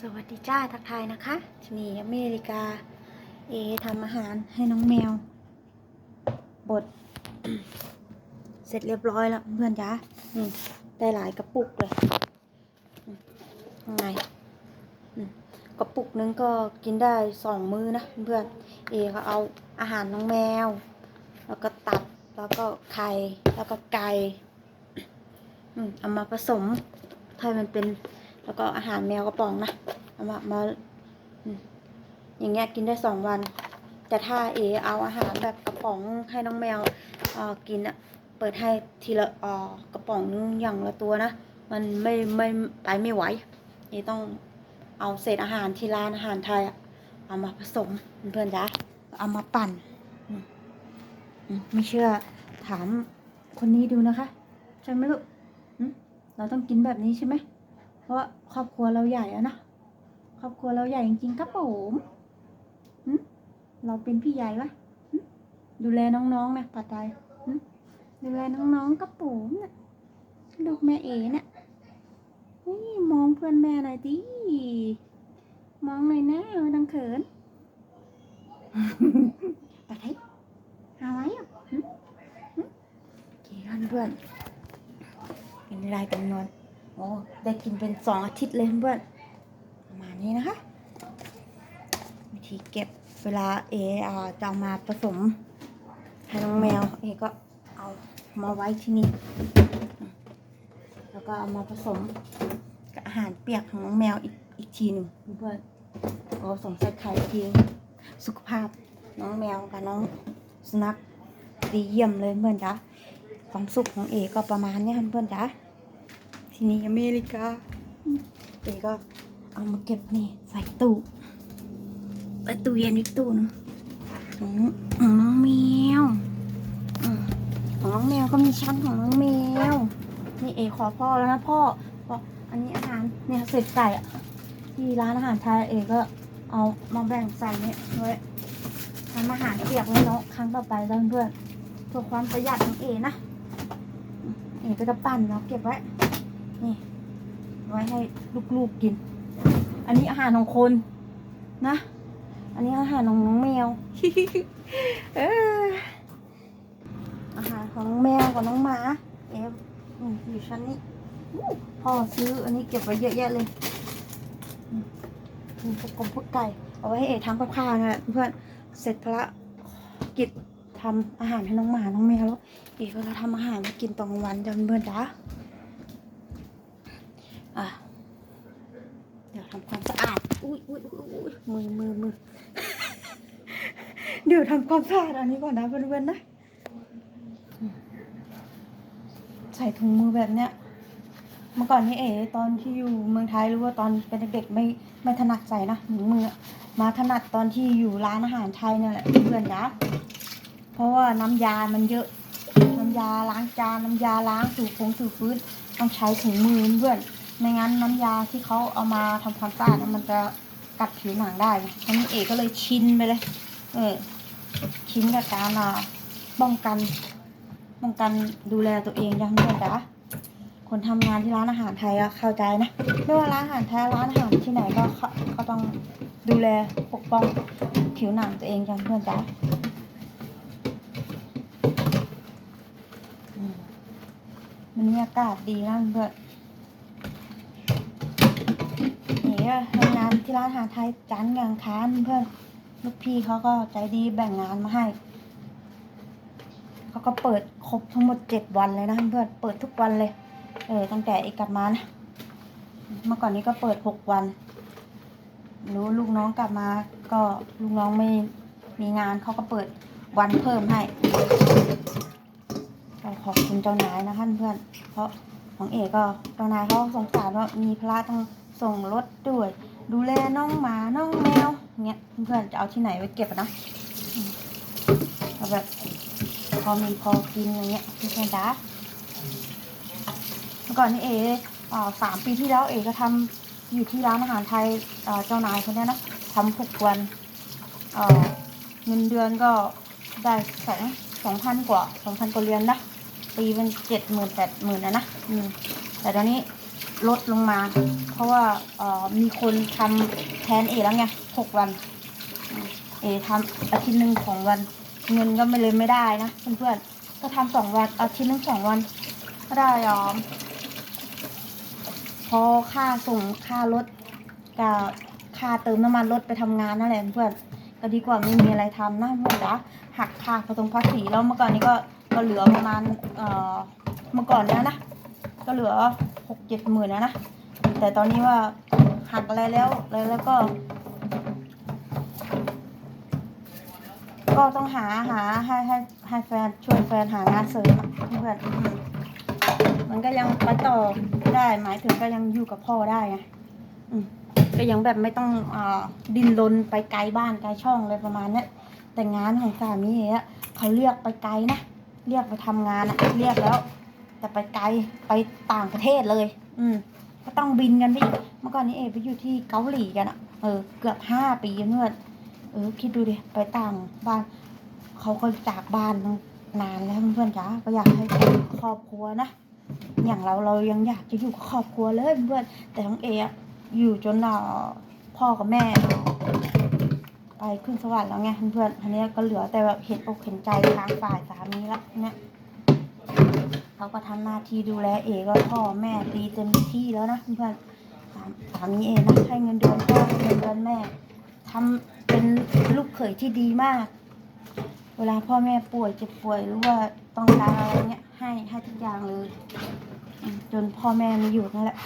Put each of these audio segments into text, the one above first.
สวัสดีจ้าทักทายนะคะที่นี่อเมริกา เอทำอาหารให้น้องแมว บด เสร็จเรียบร้อยแล้วเพื่อนจ้าได้หลายกระปุกเลยอืมข้างกระปุกนึงก็กินได้สองมื้อนะเพื่อนเอก็เอาอาหารน้องแมว แล้วก็ตับแล้วก็ไข่แล้วก็ไก่เอามาผสมให้มันเป็น แล้วก็อาหารแมวกระป๋องนะเอามามาอย่างเงี้ยกินได้สองวัน แต่ถ้าเอเอาอาหารแบบกระป๋องให้น้องแมวเออกินอะเปิดให้ทีละอ่อกระป๋องนึงอย่างละตัวนะมันไม่ไม่ไปไม่ไหวเอต้องเอาเศษอาหารที่ร้านอาหารไทยอะเอามาผสมเพื่อนจ้ะเอามาปั่นอืมไม่เชื่อถามคนนี้ดูนะคะ ใช่ไหมลูกอืมเราต้องกินแบบนี้ใช่ไหม ราะครอบครัวเราใหญ่อะนะ ครอบครัวเราใหญ่จริงๆครับผมเราเป็นพี่ใหญ่ปะดูแลน้องๆนะปัดใจดูแลน้องๆครับผมนะลูกแม่เอเนี่ยนี่มองเพื่อนแม่หน่อยดิมองหน่อยนะดังเขินปัดใจหาไว้อะหึหึโอเคกันเพื่อนกินได้กันนอน อ้ได้กินเป็นสองอาทิตย์เลยเพื่อนประมาณนี้นะคะ วิธีเก็บเวลาเออาจะเอามาผสมให้น้องแมวเอก็เอามาไว้ที่นี่ แล้วก็เอามาผสมกับอาหารเปียกของน้องแมวอีกอีกทีหนึ่งเพื่อนเอาสงใส่ไข่อีกทีสุขภาพน้องแมวกับน้องสุนัขดีเยี่ยมเลยเพื่อนจ๊ะความสุขของเอก็ประมาณนี้เพื่อนจ๊ะ ทีนี้อเมริกาเด็กก็เอามาเก็บนี่ใส่ตู้ใส่ตู้เย็นอีกตู้หนึงของของน้องแมวอืมของน้องแมวก็มีชั้นของน้องแมว นี่เอขอพ่อแล้วนะพ่อพ่ออันนี้อาหารเนี่ยเศษไก่อะที่ร้านอาหารไทยเอก็เอามาแบ่งใส่เนี่ยไว้ทำอาหารเปียกไว้เนาะครั้งต่อไปแล้วเพื่อนเพื่อความประหยัดของเอนะอืมเอก็จะปั่นแล้วเก็บไว้ นี่ ไว้ให้ลูกๆกิน อันนี้อาหารของคนนะ อันนี้อาหารของน้องแมวอาหารของน้องแมวกับน้องหมาเอฟอยู่ชั้นนี้พ่อซื้ออันนี้เก็บไว้เยอะแยะเลยมีพวกกลมพวกไก่เอาไว้ให้เอทำกับข้าวนะเพื่อนเสร็จภารกิจทำอาหารให้น้องหมาน้องแมวแล้วเอก็จะทำอาหารมากินตอนกลางวันจ้ะเพื่อจ้า อะ เดี๋ยวทำความสะอาด อุ้ยอุ้ยอุ้ยอุ้ย มือมือมือเดี๋ยวทำความสะอาดอันนี้ก่อนนะเพื่อนๆนะ ใส่ถุงมือแบบเนี้ย เมื่อก่อนนี่เอ๋ตอนที่อยู่เมืองไทยหรือว่าตอนเป็นเด็กๆไม่ไม่ถนัดใส่นะถุงมือมาถนัดตอนที่อยู่ร้านอาหารไทยเนี่ยแหละเพื่อนๆนะเพราะว่าน้ำยามันเยอะ น้ำยาล้างจานน้ำยาล้างสูบฟงสูบฟื้นต้องใช้ถุงมือเพื่อนไม่งั้นน้ำยาที่เขาเอามาทำความสะอาดมันจะ กัดผิวหนังได้ทีนี้เอกก็เลยชินไปเลย เออ ชินกับการอะป้องกันป้องกันดูแลตัวเองยังเพื่อนจ้ะคนทำงานที่ร้านอาหารไทยอะเข้าใจนะ ไม่ว่าร้านอาหารไทยร้านอาหารที่ไหนก็เขาก็ต้องดูแลปกป้องผิวหนังตัวเองยังเพื่อนจ้ะอืมมันมีอากาศดีนะเพื่อนก็ทำงานที่ร้านอาหารไทยจันทร์กังค้ารเพื่อนลูกพี่เขาก็ใจดีแบ่งงานมาให้ เขาก็เปิดครบทั้งหมดเจ็ดวันเลยนะเพื่อนเปิดทุกวันเลย เออตั้งแต่เอกกลับมานะเมื่อก่อนนี้ก็เปิดหกวัน รู้ลูกน้องกลับมา ก็ลูกน้องไม่มีงานเขาก็เปิดวันเพิ่มให้ก็ขอบคุณเจ้านายนะท่านเพื่อน เพราะของเอกก็เจ้านายเขาสงสารว่ามีภาระต้องส่งรถด้วย ดูแลน้องหมาน้องแมวเงี้ยเพื่อนๆจะเอาที่ไหนไว้เก็บนะเอาแบบพอมีพอกินอะไรเงี้ยเพื่อนจ้าเมื่อก่อนนี่เออ่สามปีที่แล้วเอก็ทำอยู่ที่ร้านอาหารไทยเจ้านายคนเนี้ยนะทำหกวันเงินเดือนก็ได้สองสองพันกว่าสองพันกว่าเหรียญนะปีเป็นเจ็ดหมื่นแปดหมื่นนะนะแต่ตอนนี้ลดลงมา เพราะว่าเอ่อมีคนทำแทนเอแล้วไงหกวัน เอทำอาทิตย์หนึ่งสองวัน เงินก็ไม่เลยไม่ได้นะเพื่อนๆก็ทำสองวันอาทิตย์หนึ่งสองวันก็ได้ยอมพอค่าส่งค่ารถกับค่าเติมน้ำมันรถไปทำงานนั่นแหละเพื่อนก็ดีกว่าไม่มีอะไรทำนะเพื่อนจ๋าหักค่าผสมภาษีแล้วเมื่อก่อนนี้ก็ก็เหลือประมาณเอ่อเมื่อก่อนเนี้ยนะก็เหลือหกเจ็ดหมื่นนะนะ แต่ตอนนี้ว่าหักอะไรแล้วแล้วแล้วก็ ก็ต้องหาหาให้ให้ให้แฟนช่วยแฟนหางานเสริมเพื่อนมันก็ยังไปต่อได้หมายถึงก็ยังอยู่กับพ่อได้ไงอืมก็ยังแบบไม่ต้องอดินรนไปไกลบ้านไกลช่องเลยประมาณเนี้ยแต่งานของสามีเนี่ยเขาเรียกไปไกลนะเรียกไปทำงานอะเรียกแล้ว แต่ไปไกลไปต่างประเทศเลย อืม ก็ต้องบินกันไปเมื่อก่อนนี้เอไปอยู่ที่เกาหลีกันอะเออเกือบห้าปีเมื่อนเออคิดดูดิไปต่างบ้าน เขาก็จากบ้านนานแล้วเพื่อนๆจ๋าก็อยากให้ครอบครัวนะอย่างเราเรายังอยากจะอยู่กับครอบครัวเลยเพื่อนแต่ทั้งเออยู่จนเอ่อพ่อกับแม่ ไปขึ้นสวรรค์แล้วไงเพื่อนๆอันนี้ก็เหลือแต่แบบเห็นอกเห็นใจทางฝ่ายสามีละเนี่ย เขาก็ทำหน้าที่ดูแลเอก็พ่อแม่ตีเต็มที่แล้วนะเพื่อนสามสามีเอนะให้เงินเดือนพ่อให้เงินเดือนแม่ทำเป็นลูกเขยที่ดีมาก เวลาพ่อแม่ป่วยเจ็บป่วยหรือว่าต้องการอะไรเงี้ยให้ให้ทุกอย่างเลยจนพ่อแม่ไมีอยู่นั่นแหละ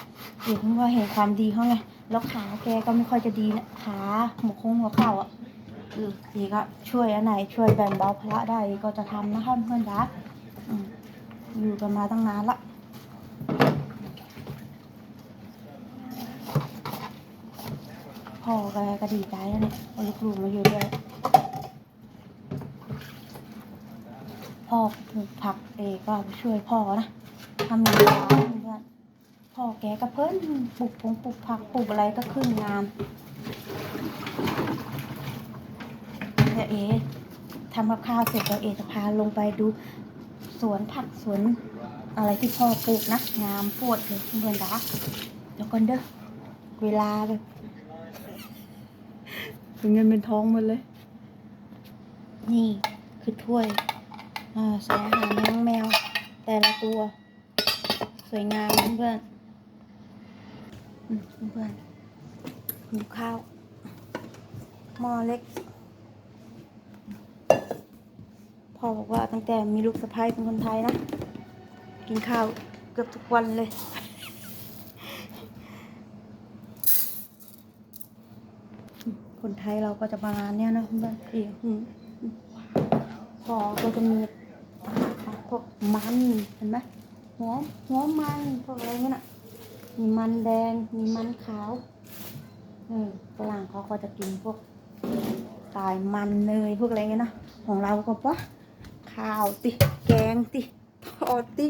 เอเพิ่งว่าเห็นความดีเขาไงแล้วขาแกก็ไม่ค่อยจะดีนะขาหัวโค้งหัวเข่าอะเออเอก็ช่วยอันไหนช่วยแบ่งเบาภาระได้ก็จะทำนะคะเพื่อนรักอืม อยู่กันมาตั้งนานละพ่อแกก็ดีใจแล้วเนี่ยเอาลูกๆมาอยู่ด้วยพ่อปลูกผักเอก็ไปช่วยพ่อนะทำงานร้านเพื่อนพ่อแกก็เพิ่นปลูกผงปลูกผักปลูกอะไรก็ขึ้นงานแต่เอทำกับข้าวเสร็จแล้วเอจะพาลงไปดู สวนผักสวนอะไรที่พ่อปลูกนะงามปวดเลยเพื่อนๆรักแล้วก็เด้อเวลาแบบเป็นเงินเป็นทองหมดเลย นี่คือถ้วยอ่าใส่อาหารน้องแมว แต่ละตัว สวยงามเพื่อนเพื่อนหุงข้าวหม้อเล็ก พ่อบอกว่าตั้งแต่มีลูกสะใภ้เป็นคนไทยนะ กินข้าวเกือบทุกวันเลย คนไทยเราก็จะประมาณเนี้ยนะเพื่อนอีกอืมพอก็จะมีพวกมันเห็นไหมหัวหัวมันพวกอะไรเงี้ยน่ะ มีมันแดง มีมันขาวเออฝรั่งเขาก็จะกินพวกสายมันเนยพวกอะไรเงี้ยนะของเราก็ปะ ข้าวติ แกงติทอดติ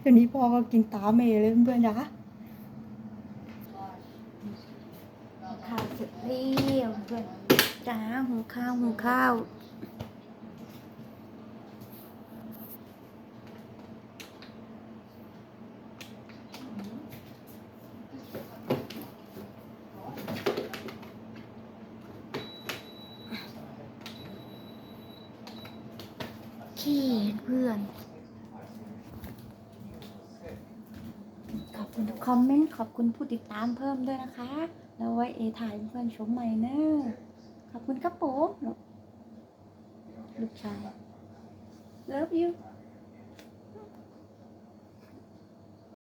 เดี๋ยวนี้พ่อก็กินตาเมเลยเพื่อนๆจ้ะข้าวเสร็จแล้วเพื่อนจ้าหุงข้าวหุงข้าว ขี้เพื่อน ขอบคุณทุกคอมเมนต์ ขอบคุณผู้ติดตามเพิ่มด้วยนะคะ แล้วไว้เอถ่ายเพื่อนชมใหม่เนอะขอบคุณครับผมลูกชาย love you